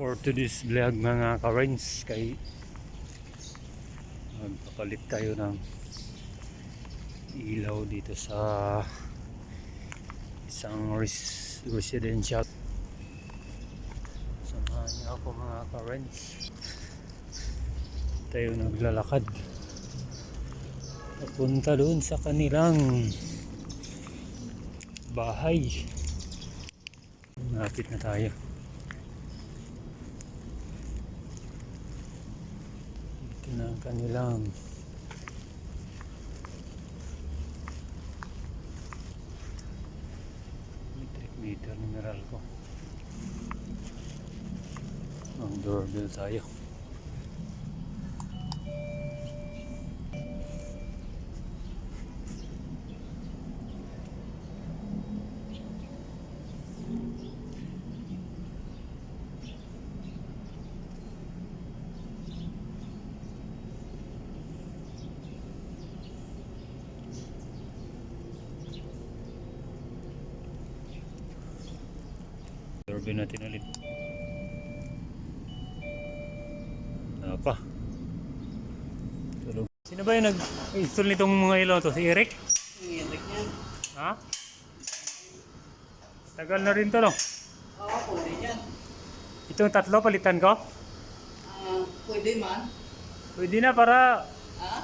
for today's vlog mga ka-rents kay magpapalit tayo ng ilaw dito sa isang res- residential. Samahan niyo ako mga ka-rents tayo naglalakad. Papunta doon sa kanilang bahay. Malapit na tayo ang kanilang electric meter numeral ko. Ang doorbell tayo doorbell natin ulit apa tulog sino ba yung nag-install nitong mga ilaw to si Eric? Eric yan. ha? tagal na rin to no? Oo, pwede yan. itong tatlo palitan ko? Ah, pwede man. pwede na para Ha?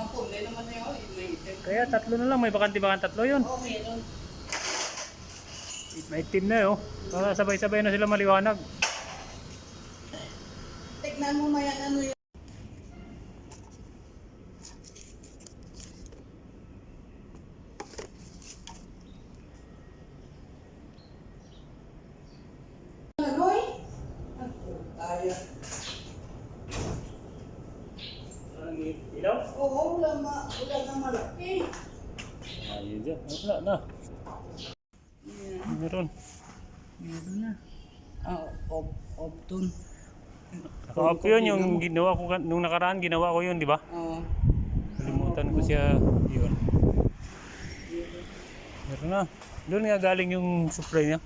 Mapunde naman yun. May itim. kaya tatlo na lang may bakanti-bakan tatlo yun Oo, meron. May team na yun para sabay-sabay na sila maliwanag Tignan mo mayan ano yun. Anoy? Tayo. ilaw? Oo, wala, ma wala na malaki. ayun dyan wala na Yan. meron Meron na. Ah, op, opton. Naka-off yun yung ginawa ko nung nakaraan ginawa ko yun di ba? Oo. Kalimutan ko siya yun. Meron na. Doon nga galing yung supply niya.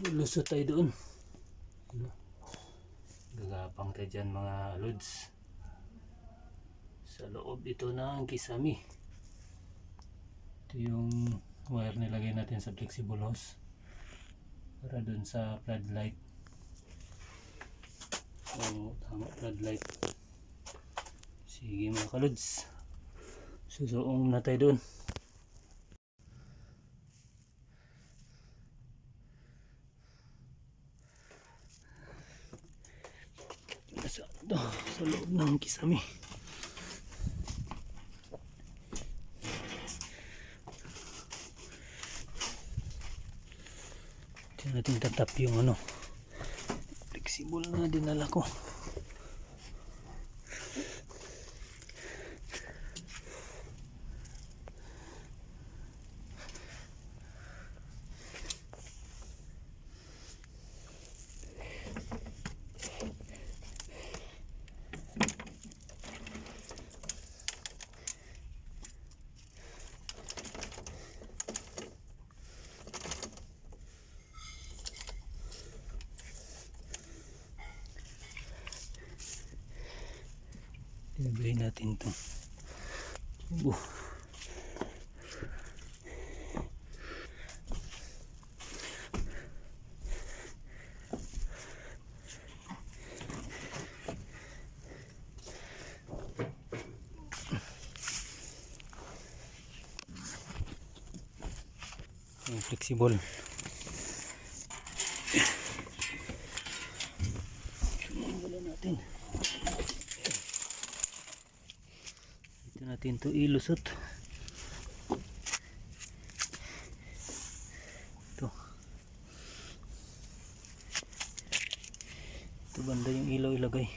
Lulusot tayo doon. Ano? Gagapang tayo dyan mga lods. Sa loob ito ng kisami. Ito yung wire nilagay natin sa flexible hose. Para doon sa floodlight. So, tama floodlight. Sige mga kalods. Susuong na tayo doon. Nasa, oh, sa loob ng kisami. Diyan natin tatap yung ano. Flexible na dinala ko. Tinabay natin to. Tubo. Flexible. Wala natin. natin to ilusot. Ito. Ito banda yung ilaw ilagay.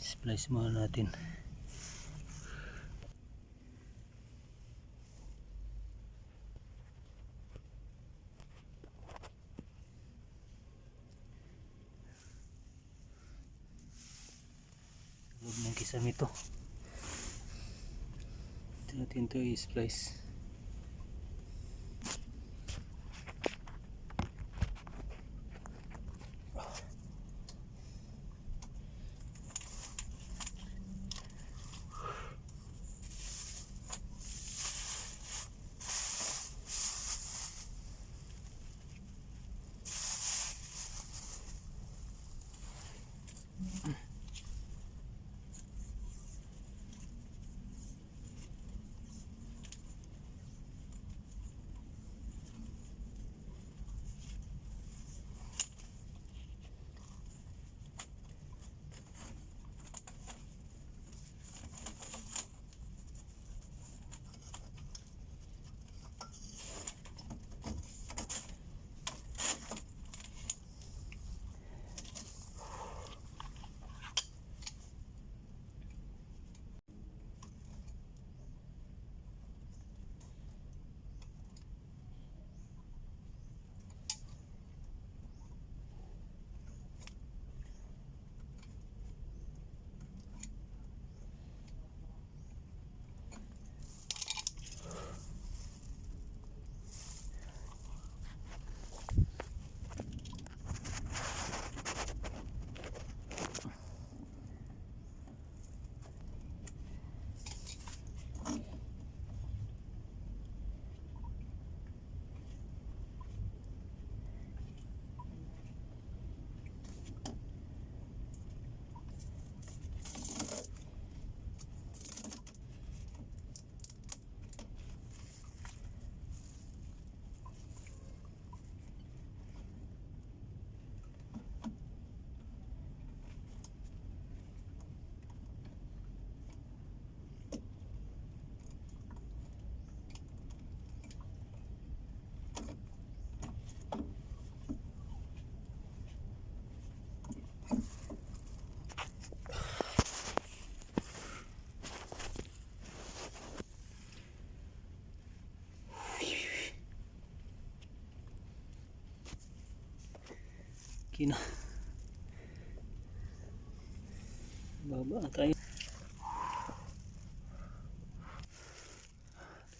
Splice muna natin. Loob ng kisame to. Ito natin to i-splice. Kina. Baba tayo.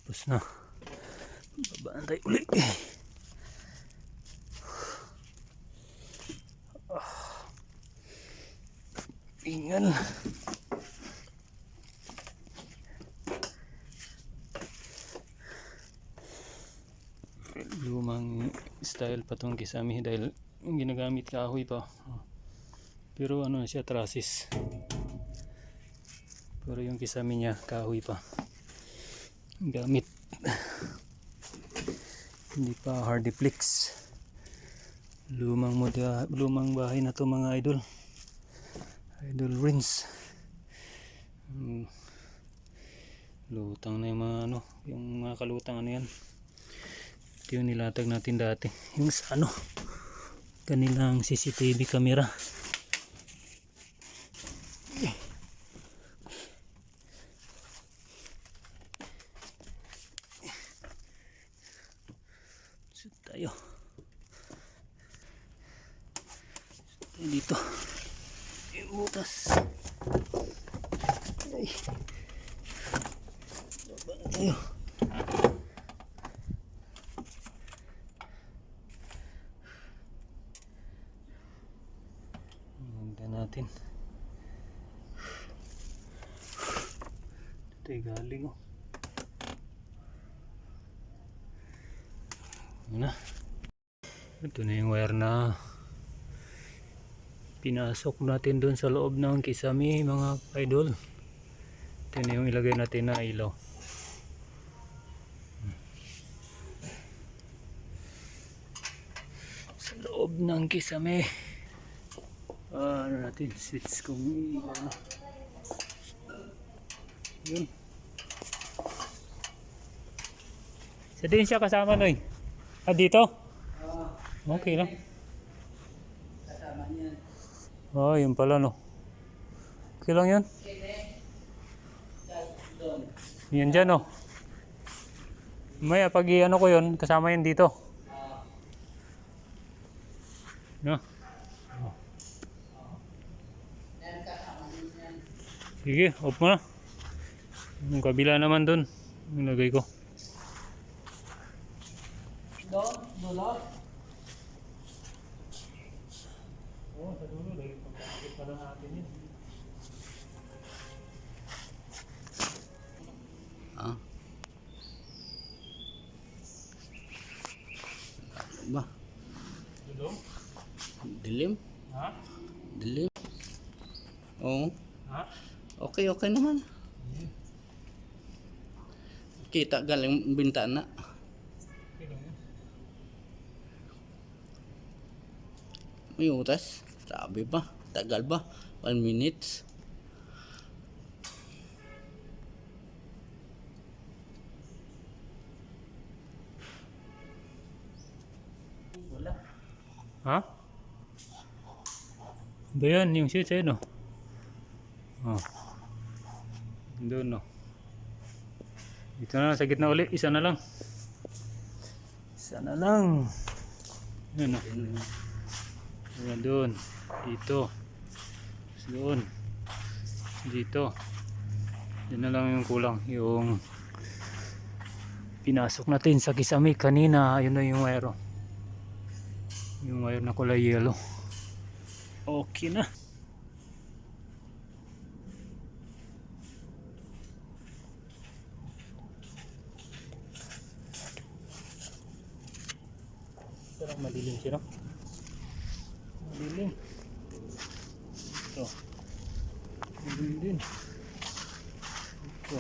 Tapos na. Babaan tayo uli. Ah. Ingal. Lumang style pa tong kisame dahil yung ginagamit kahoy pa. Pero ano siya trasis. Pero yung kisame niya kahoy pa. Gamit. Hindi pa hardiplex. Lumang model, lumang bahay na to mga idol. Idol rings. Hmm. Lutang na yung mga ano, yung mga kalutang ano yan. Ito yung nilatag natin dati. Yung sa ano, kanilang CCTV camera. Sud tayo. Tayo dito. Butas. Ay. Baba na tayo. Ganda natin. Ito ay galing oh. Ano na. Ito na yung wire na pinasok natin doon sa loob ng kisame mga idol. Ito na yung ilagay natin na ilaw. Sa loob ng kisame. Ah, ano natin, switch kung ilaw. Yun. Sa din siya kasama, Noy. Ah, dito? Okay lang. Oh, yun pala no. Okay lang yun. Yan dyan oh. Maya pag ano ko yun, kasama yun dito. No? yan. Sige, off mo na. Yung kabila naman dun. Yung lagay ko. Doon, dulo. Oo, sa dulo. Lagay pagkakit pala natin yun. Ah. Ba, Dulo? dilim? Ha? Dilim? Oo. Ha? Okay, okay naman. Kita galing bintana. Okay lang yun. May utas. Sabi ba? Tagal ba? One minute. Wala. Ha? Ba yan, yung switch ayun oh. Oh. Doon no. Dito na, sa gitna uli. Isa na lang. Isa na lang. Yun oh. Ayan, doon. Dito. Doon. Dito. Yan na lang yung kulang. Yung pinasok natin sa kisame kanina. Ayun na yung wire. Yung wire na kulay yellow. Okay na. Sarang madilim siya, no? Madilim. Ito. Madilim din. Ito.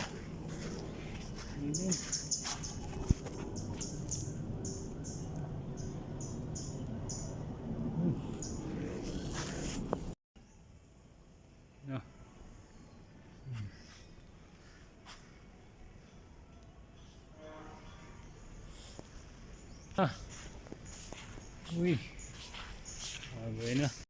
Madilim. No. Ah. Uy. Ah, bueno.